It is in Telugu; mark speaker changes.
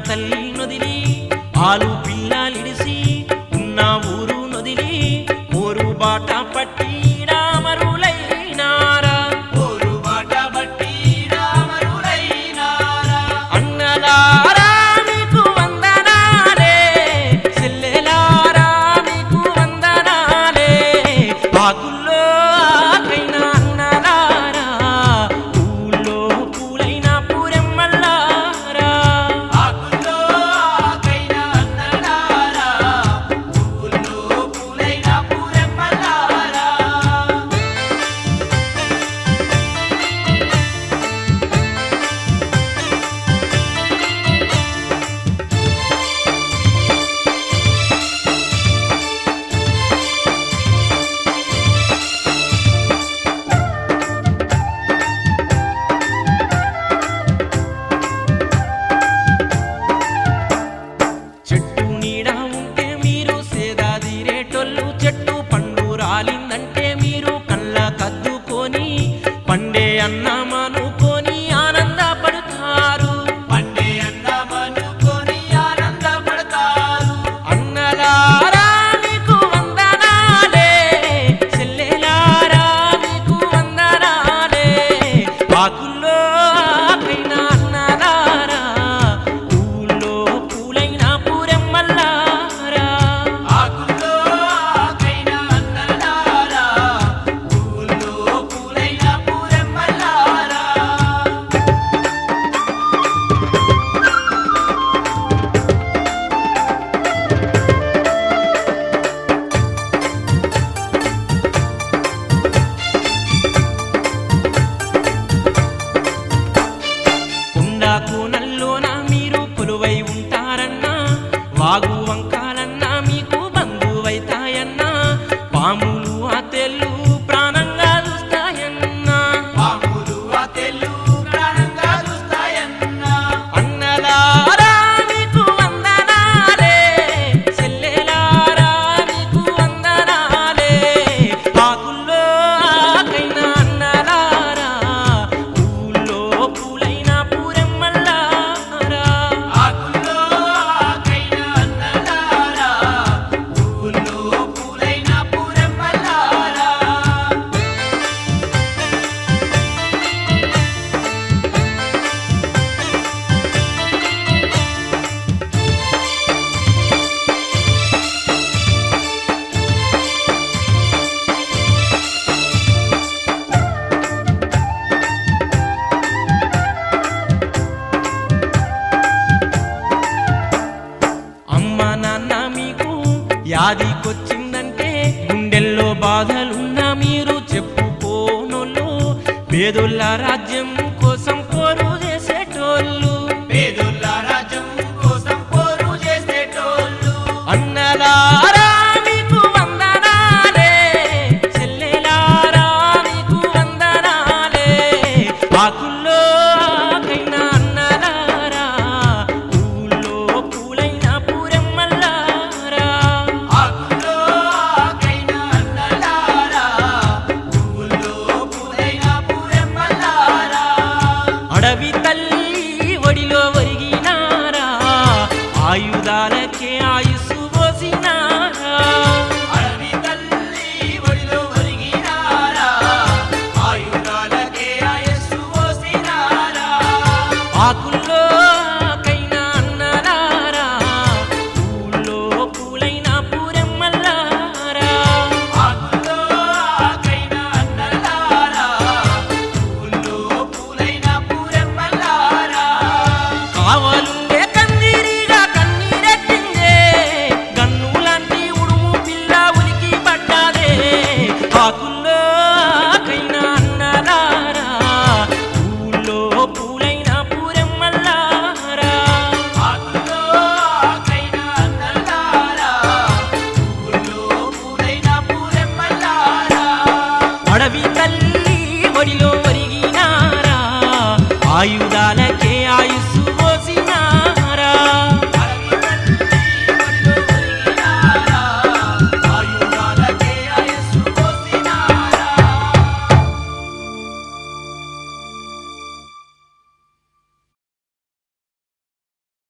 Speaker 1: తల్లి నొదిలి ఆలు పిల్లాలిడిసి ఉన్న ఊరు నొదిలి ఊరు బాట పట్టి la cuna వ్యాధికొచ్చిందంటే గుండెల్లో బాధలున్నా మీరు చెప్పుకోనులు పేదోళ్ళ రాజ్యం కవి తల్లి ఒడిలో ఒరిగినారా? ఆయుధాలకే ఆయు